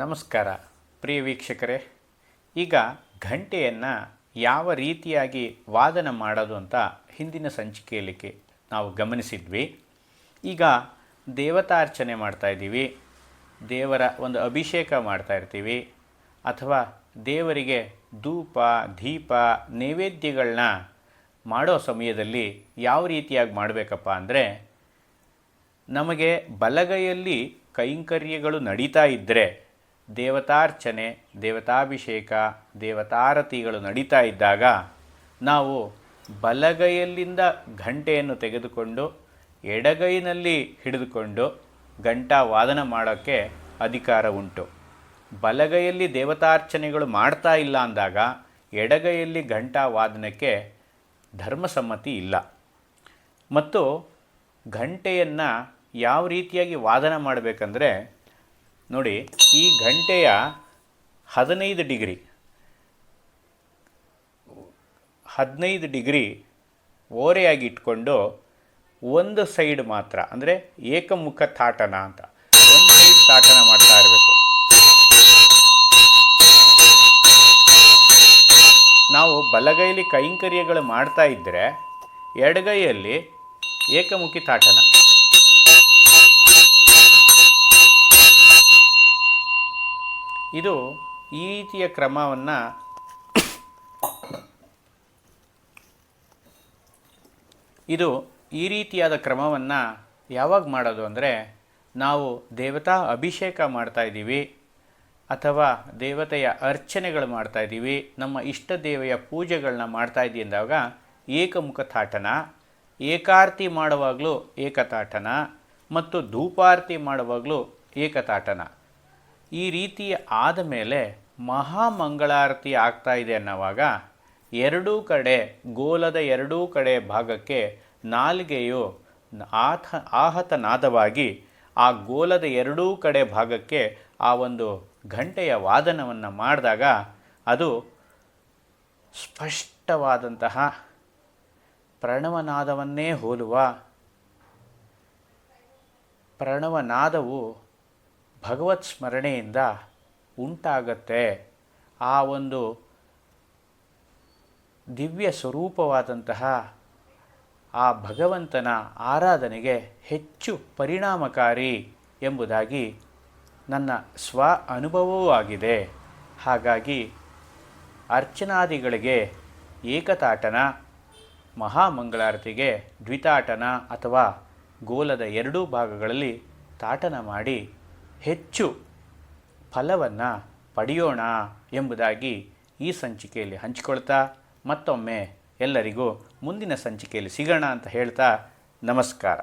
ನಮಸ್ಕಾರ. ಪ್ರಿಯ ವೀಕ್ಷಕರೇ, ಈಗ ಘಂಟೆಯನ್ನು ಯಾವ ರೀತಿಯಾಗಿ ವಾದನ ಮಾಡೋದು ಅಂತ ಹಿಂದಿನ ಸಂಚಿಕೆಯಲ್ಲಿ ನಾವು ಗಮನಿಸಿದ್ವಿ. ಈಗ ದೇವತಾರ್ಚನೆ ಮಾಡ್ತಾಯಿದ್ದೀವಿ ದೇವರ ಒಂದು ಅಭಿಷೇಕ ಮಾಡ್ತಾಯಿರ್ತೀವಿ ಅಥವಾ ದೇವರಿಗೆ ಧೂಪ, ದೀಪ ನೈವೇದ್ಯಗಳನ್ನ ಮಾಡೋ ಸಮಯದಲ್ಲಿ ಯಾವ ರೀತಿಯಾಗಿ ಮಾಡಬೇಕಪ್ಪ ಅಂದರೆ, ನಮಗೆ ಬಲಗೈಯಲ್ಲಿ ಕೈಂಕರ್ಯಗಳು ನಡೀತಾ ಇದ್ದರೆ ದೇವತಾರ್ಚನೆ, ದೇವತಾಭಿಷೇಕ, ದೇವತಾರತಿಗಳು ನಡೀತಾ ಇದ್ದಾಗ ನಾವು ಬಲಗೈಯಲ್ಲಿಂದ ಘಂಟೆಯನ್ನು ತೆಗೆದುಕೊಂಡು ಎಡಗೈನಲ್ಲಿ ಹಿಡಿದುಕೊಂಡು ಘಂಟಾ ವಾದನ ಮಾಡೋಕ್ಕೆ ಅಧಿಕಾರ ಉಂಟು. ಬಲಗೈಯಲ್ಲಿ ದೇವತಾರ್ಚನೆಗಳು ಮಾಡ್ತಾ ಇಲ್ಲ ಅಂದಾಗ ಎಡಗೈಯಲ್ಲಿ ಘಂಟಾ ವಾದನಕ್ಕೆ ಧರ್ಮಸಮ್ಮತಿ ಇಲ್ಲ. ಮತ್ತು ಘಂಟೆಯನ್ನು ಯಾವ ರೀತಿಯಾಗಿ ವಾದನ ಮಾಡಬೇಕಂದ್ರೆ ನೋಡಿ, ಈ ಗಂಟೆಯ ಹದಿನೈದು ಡಿಗ್ರಿ ಹದಿನೈದು ಡಿಗ್ರಿ ಓರೆಯಾಗಿ ಇಟ್ಕೊಂಡು ಒಂದು ಸೈಡ್ ಮಾತ್ರ, ಅಂದರೆ ಏಕಮುಖ ತಾಟನ ಅಂತ, ಒಂದು ಸೈಡ್ ತಾಟನ ಮಾಡ್ತಾ ಇರಬೇಕು. ನಾವು ಬಲಗೈಲಿ ಕೈಂಕರ್ಯಗಳು ಮಾಡ್ತಾ ಇದ್ದರೆ ಎಡಗೈಯಲ್ಲಿ ಏಕಮುಖಿ ತಾಟನ. ಈ ರೀತಿಯ ಕ್ರಮವನ್ನು ಇದು ಈ ರೀತಿಯಾದ ಕ್ರಮವನ್ನು ಯಾವಾಗ ಮಾಡೋದು ಅಂದರೆ ನಾವು ದೇವತಾ ಅಭಿಷೇಕ ಮಾಡ್ತಾಯಿದ್ದೀವಿ ಅಥವಾ ದೇವತೆಯ ಅರ್ಚನೆಗಳು ಮಾಡ್ತಾಯಿದ್ದೀವಿ ನಮ್ಮ ಇಷ್ಟ ದೇವೆಯ ಪೂಜೆಗಳನ್ನ ಮಾಡ್ತಾ ಇದ್ದೀವಿ ಅಂದಾಗ ಏಕಮುಖ ತಾಟನ, ಏಕಾರ್ತಿ ಮಾಡುವಾಗಲೂ ಏಕತಾಟನ ಮತ್ತು ಧೂಪಾರ್ತಿ ಮಾಡುವಾಗಲೂ ಏಕತಾಟನ. ಈ ರೀತಿ ಆದ ಮೇಲೆ ಮಹಾಮಂಗಳಾರತಿ ಆಗ್ತಾ ಇದೆ ಅನ್ನೋವಾಗ ಎರಡೂ ಕಡೆ, ಗೋಲದ ಎರಡೂ ಕಡೆ ಭಾಗಕ್ಕೆ ನಾಲಿಗೆಯು ಆಥ, ಆಹತನಾದವಾಗಿ ಆ ಗೋಲದ ಎರಡೂ ಕಡೆ ಭಾಗಕ್ಕೆ ಆ ಒಂದು ಗಂಟೆಯ ವಾದನವನ್ನು ಮಾಡಿದಾಗ ಅದು ಸ್ಪಷ್ಟವಾದಂತಹ ಪ್ರಣವನಾದವನ್ನೇ ಹೋಲುವ ಪ್ರಣವನಾದವು ಭಗವತ್ ಸ್ಮರಣೆಯಿಂದ ಉಂಟಾಗತ್ತೆ. ಆ ಒಂದು ದಿವ್ಯ ಸ್ವರೂಪವಾದಂತಹ ಆ ಭಗವಂತನ ಆರಾಧನೆಗೆ ಹೆಚ್ಚು ಪರಿಣಾಮಕಾರಿ ಎಂಬುದಾಗಿ ನನ್ನ ಸ್ವ ಅನುಭವವೂ ಆಗಿದೆ. ಹಾಗಾಗಿ ಅರ್ಚನಾದಿಗಳಿಗೆ ಏಕತಾಟನ, ಮಹಾಮಂಗಳಾರತಿಗೆ ದ್ವಿತಾಟನ ಅಥವಾ ಗೋಲದ ಎರಡೂ ಭಾಗಗಳಲ್ಲಿ ತಾಟನ ಮಾಡಿ ಹೆಚ್ಚು ಫಲವನ್ನು ಪಡೆಯೋಣ ಎಂಬುದಾಗಿ ಈ ಸಂಚಿಕೆಯಲ್ಲಿ ಹಂಚಿಕೊಳ್ತಾ ಮತ್ತೊಮ್ಮೆ ಎಲ್ಲರಿಗೂ ಮುಂದಿನ ಸಂಚಿಕೆಯಲ್ಲಿ ಸಿಗೋಣ ಅಂತ ಹೇಳ್ತಾ ನಮಸ್ಕಾರ.